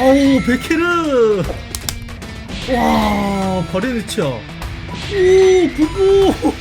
어우 베케르 와 바레네치아 오 부부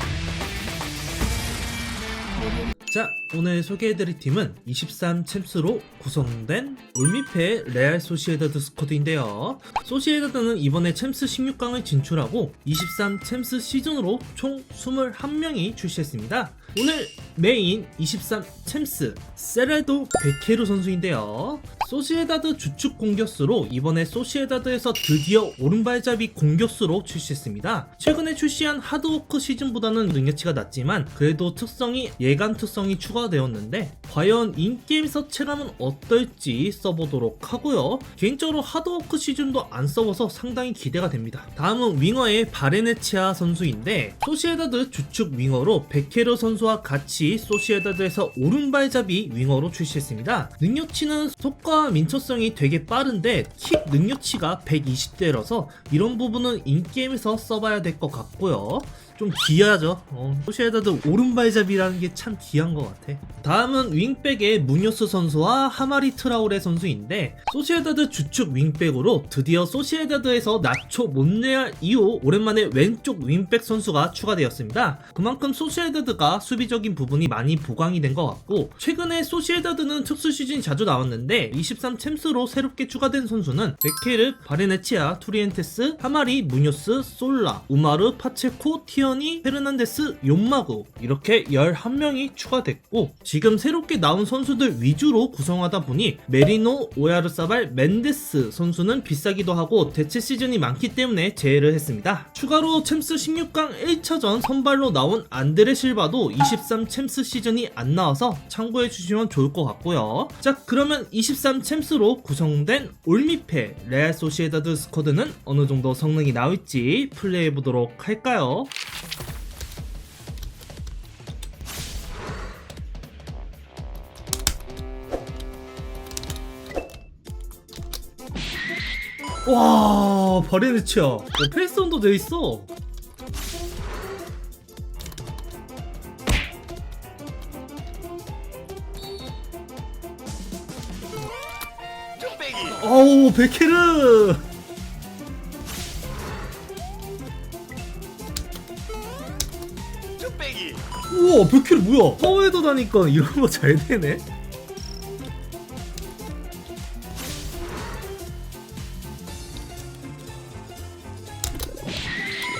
자 오늘 소개해드릴 팀은 23 챔스로 구성된 올미페 레알 소시에다드 스쿼드인데요. 소시에다드는 이번에 챔스 16강을 진출하고 23 챔스 시즌으로 총 21명이 출시했습니다 오늘 메인 23 챔스 세레도 베케루 선수인데요 소시에다드 주축 공격수로 이번에 소시에다드에서 드디어 오른발잡이 공격수로 출시했습니다. 최근에 출시한 하드워크 시즌보다는 능력치가 낮지만 그래도 특성이 예감 특성이 추가되었는데 과연 인게임에서 체감은 어떨지 써보도록 하고요. 개인적으로 하드워크 시즌도 안 써봐서 상당히 기대가 됩니다. 다음은 윙어의 바레네치아 선수인데 소시에다드 주축 윙어로 베케르 선수 와 같이 소시에다드에서 오른발잡이 윙어로 출시했습니다. 능력치는 속과 민첩성이 되게 빠른데 킥 능력치가 120대라서 이런 부분은 인게임에서 써봐야 될 것 같고요. 좀 귀하죠. 어, 소시에다드 오른발잡이라는 게참 귀한 것 같아. 다음은 윙백의 무뇨스 선수와 하마리 트라우레 선수인데 소시에다드 주축 윙백으로 드디어 소시에다드에서 나초 몬레알 이후 오랜만에 왼쪽 윙백 선수가 추가되었습니다. 그만큼 소시에다드가 수비적인 부분이 많이 보강이 된 것 같고 최근에 소시에다드는 특수 시즌이 자주 나왔는데 23 챔스로 새롭게 추가된 선수는 베케르, 바레네치아, 투리엔테스, 하마리, 무뇨스, 솔라, 우마르, 파체코, 티어 니, 페르난데스, 용마구 이렇게 11명이 추가됐고 지금 새롭게 나온 선수들 위주로 구성하다 보니 메리노, 오야르사발, 멘데스 선수는 비싸기도 하고 대체 시즌이 많기 때문에 제외를 했습니다. 추가로 챔스 16강 1차전 선발로 나온 안드레 실바도 23 챔스 시즌이 안 나와서 참고해 주시면 좋을 것 같고요. 자 그러면 23 챔스로 구성된 올미페 레알 소시에다드 스쿼드는 어느 정도 성능이 나올지 플레이해 보도록 할까요? 와 바레네치아 어, 페이스온도 돼 있어. 어우 베케르. 우와 베케르 뭐야? 파워헤더 다니까 이런 거 잘 되네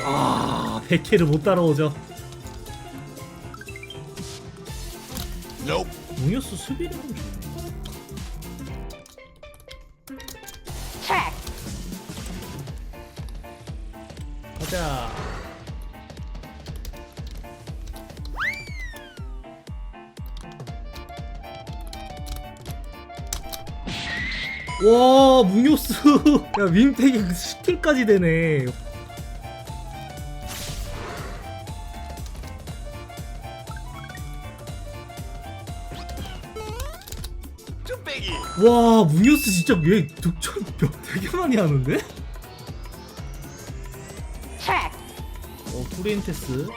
아 베케르 못 따라오죠. Nope. 웅이어스 수비력은 좋네. 가자. 와 뭉요스. 야 윙팩이 그 슈팅까지 되네 와 뭉요스 진짜 얘 득점 몇 되게 많이 하는데? 어 프리엔테스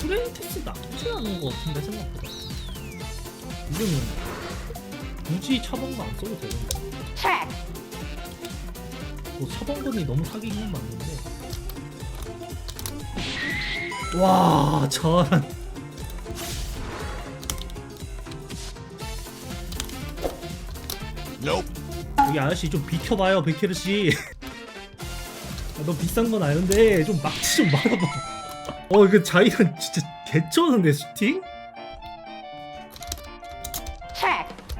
프레인테스 나쁘지 않은 것 같은데 생각보다. 이거는 굳이 차범근 안 써도 되는데. 뭐 차범근이 너무 사기긴 건 맞는데 와 Nope. 여기 아저씨 좀 비켜봐요 백혜르 씨. 아, 너 비싼 건 아는데 좀 막지 좀 말아봐. 어 이거 자이는 진짜 개쩌는데 슈팅?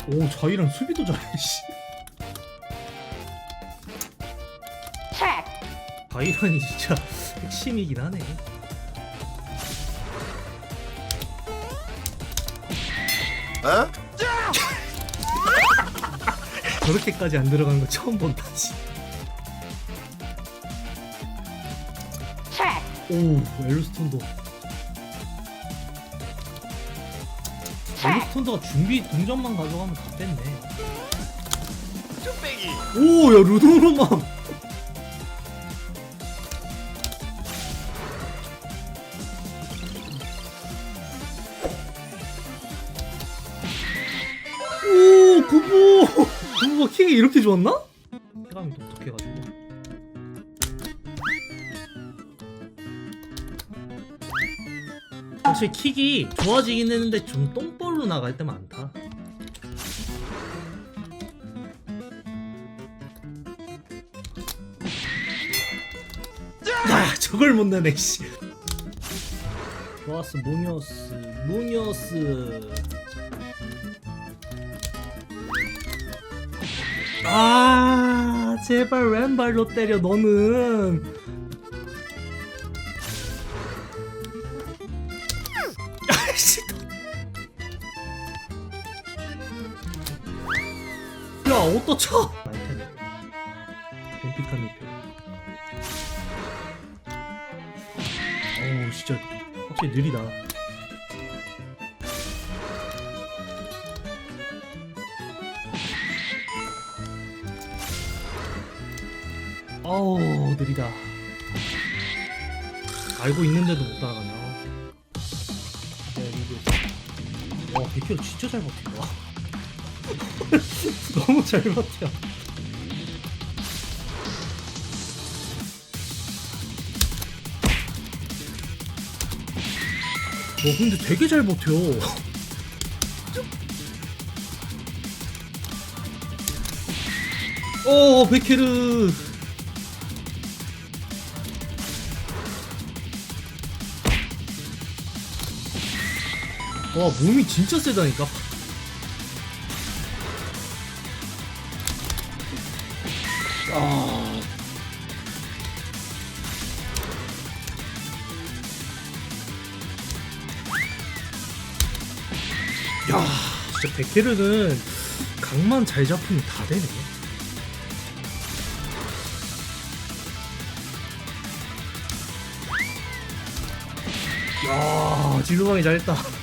오 자이랑 수비도 잘해 씨. 자이란이 진짜 핵심이긴 하네. 어? 저렇게까지 안 들어간 거 처음 본다 씨. 오 엘루스톤도. 엘루스톤도가 준비 동전만 가져가면 다 뺐네. 뚝배기 오, 야, 루도로만. 구보 구보가 킥이 이렇게 좋았나? 쾌감이 독특해가지고. 사실 킥이 좋아지긴 했는데 좀 똥볼로 나갈 때 많다. 아 저걸 못 내네 씨. 좋았어 무녀스. 무녀스 아 제발 왼발로 때려 너는. 야 옷도 쳐! 뱀픽한 밑에 어우 진짜. 확실히 느리다 어우 느리다. 알고 있는데도 못 따라가냐. 네, 리뷰. 와 100km 진짜 잘 버틴다. 너무 잘 버텨. 와 근데 되게 잘 버텨. 오 베케르 와 몸이 진짜 세다니까 아 야, 진짜 백케르는 각만 잘 잡으면 다 되네. 야, 지루방이 잘했다.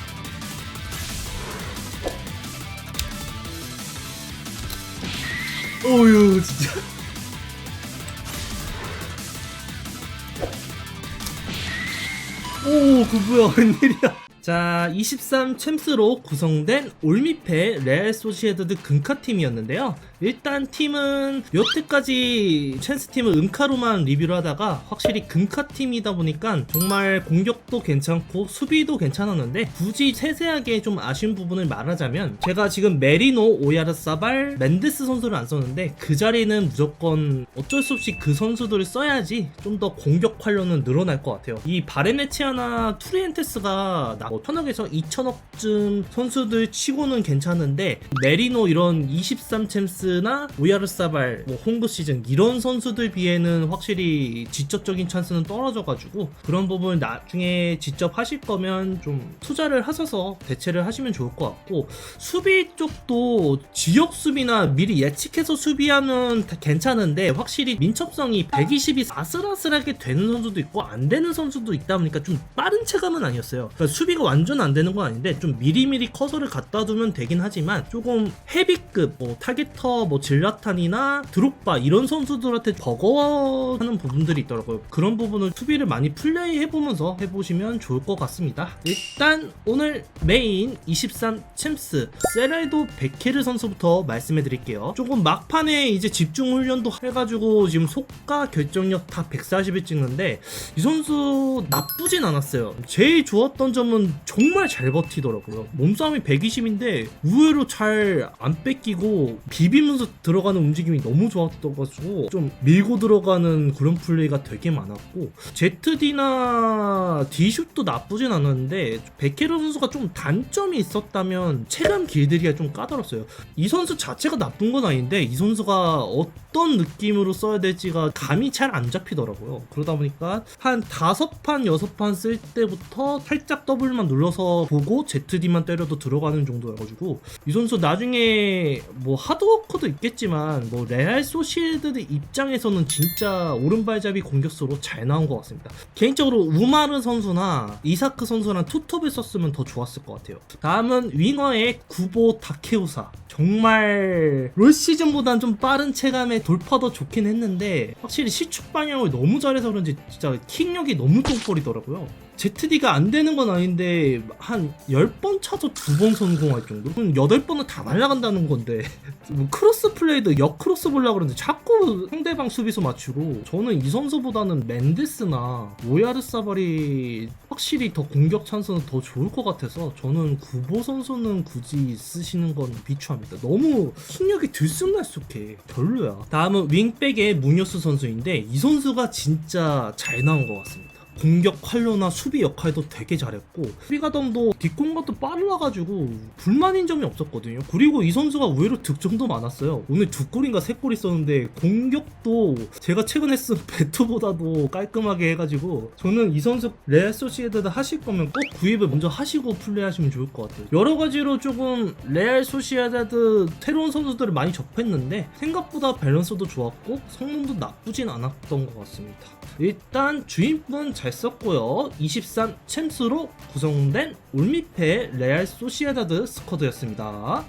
어휴, 진짜. 오, 그 뭐야, 웬일이야. 자, 23 챔스로 구성된 올미페 레알 소시에드드 금카팀이었는데요. 일단 팀은 여태까지 챔스 팀은 음카로만 리뷰를 하다가 확실히 금카팀이다 보니까 정말 공격도 괜찮고 수비도 괜찮았는데 굳이 세세하게 좀 아쉬운 부분을 말하자면 제가 지금 메리노, 오야르사발, 멘데스 선수를 안 썼는데 그 자리는 무조건 어쩔 수 없이 그 선수들을 써야지 좀 더 공격 활로는 늘어날 것 같아요. 이 바레네치아나 투리엔테스가 나뭐 천억에서 2천억쯤 선수들 치고는 괜찮은데 메리노 이런 23 챔스나 오야르사발, 뭐 홍구 시즌 이런 선수들 비해는 확실히 지적적인 찬스는 떨어져가지고 그런 부분 나중에 직접 하실 거면 좀 투자를 하셔서 대체를 하시면 좋을 것 같고 수비 쪽도 지역 수비나 미리 예측해서 수비하면 다 괜찮은데 확실히 민첩성이 120이 아슬아슬하게 되는 선수도 있고 안 되는 선수도 있다 보니까 좀 빠른 체감은 아니었어요. 그러니까 수비가 완전 안 되는 건 아닌데 좀 미리미리 커서를 갖다 두면 되긴 하지만 조금 헤비급 뭐 타겟터 뭐 질라탄이나 드록바 이런 선수들한테 버거워하는 부분들이 있더라고요. 그런 부분을 수비를 많이 플레이 해보면서 해보시면 좋을 것 같습니다. 일단 오늘 메인 23 챔스 세라이도 베케르 선수부터 말씀해 드릴게요. 조금 막판에 이제 집중 훈련도 해가지고 지금 속가 결정력 다 140을 찍는데 이 선수 나쁘진 않았어요. 제일 좋았던 점은 정말 잘 버티더라고요. 몸싸움이 120인데 의외로 잘 안 뺏기고 비비면서 들어가는 움직임이 너무 좋았어가지고 좀 밀고 들어가는 그런 플레이가 되게 많았고 ZD나 D슛도 나쁘진 않았는데 베케르 선수가 좀 단점이 있었다면 체감 길들이가 좀 까다롭어요. 이 선수 자체가 나쁜 건 아닌데 이 선수가 어떤 느낌으로 써야 될지가 감이 잘 안 잡히더라고요. 그러다 보니까 한 다섯 판 여섯 판 쓸 때부터 살짝 더블 만 눌러서 보고 ZD만 때려도 들어가는 정도여가지고 이 선수 나중에 뭐 하드워커도 있겠지만 뭐 레알 소시에드 입장에서는 진짜 오른발잡이 공격수로 잘 나온 것 같습니다. 개인적으로 우마르 선수나 이사크 선수랑 투톱을 썼으면 더 좋았을 것 같아요. 다음은 윙어의 구보 다케우사. 정말 롤 시즌보단 좀 빠른 체감에 돌파도 좋긴 했는데 확실히 시축 방향을 너무 잘해서 그런지 진짜 킥력이 너무 똥벌이더라고요. ZD가 안 되는 건 아닌데 한 10번 차서 두 번 성공할 정도? 그럼 8번은 다 날아간다는 건데 뭐 크로스 플레이도 역크로스 보려고 그러는데 자꾸 상대방 수비수 맞추고 저는 이 선수보다는 맨데스나 오야르사발이 확실히 더 공격 찬스는 더 좋을 것 같아서 저는 구보 선수는 굳이 쓰시는 건 비추합니다. 너무 승력이 들쑥날쑥해. 별로야. 다음은 윙백의 무녀스 선수인데 이 선수가 진짜 잘 나온 것 같습니다. 공격 활로나 수비 역할도 되게 잘했고 수비가덤도 뒷공간도 빨라가지고 불만인 점이 없었거든요. 그리고 이 선수가 의외로 득점도 많았어요. 오늘 두 골인가 세 골 있었는데 공격도 제가 최근에 쓴 베토보다도 깔끔하게 해가지고 저는 이 선수 레알 소시에다드 하실 거면 꼭 구입을 먼저 하시고 플레이하시면 좋을 것 같아요. 여러 가지로 조금 레알 소시에다드 새로운 선수들을 많이 접했는데 생각보다 밸런스도 좋았고 성능도 나쁘진 않았던 것 같습니다. 일단 주인분 잘 썼고요. 23 챔스로 구성된 올미페 레알 소시에다드 스쿼드였습니다.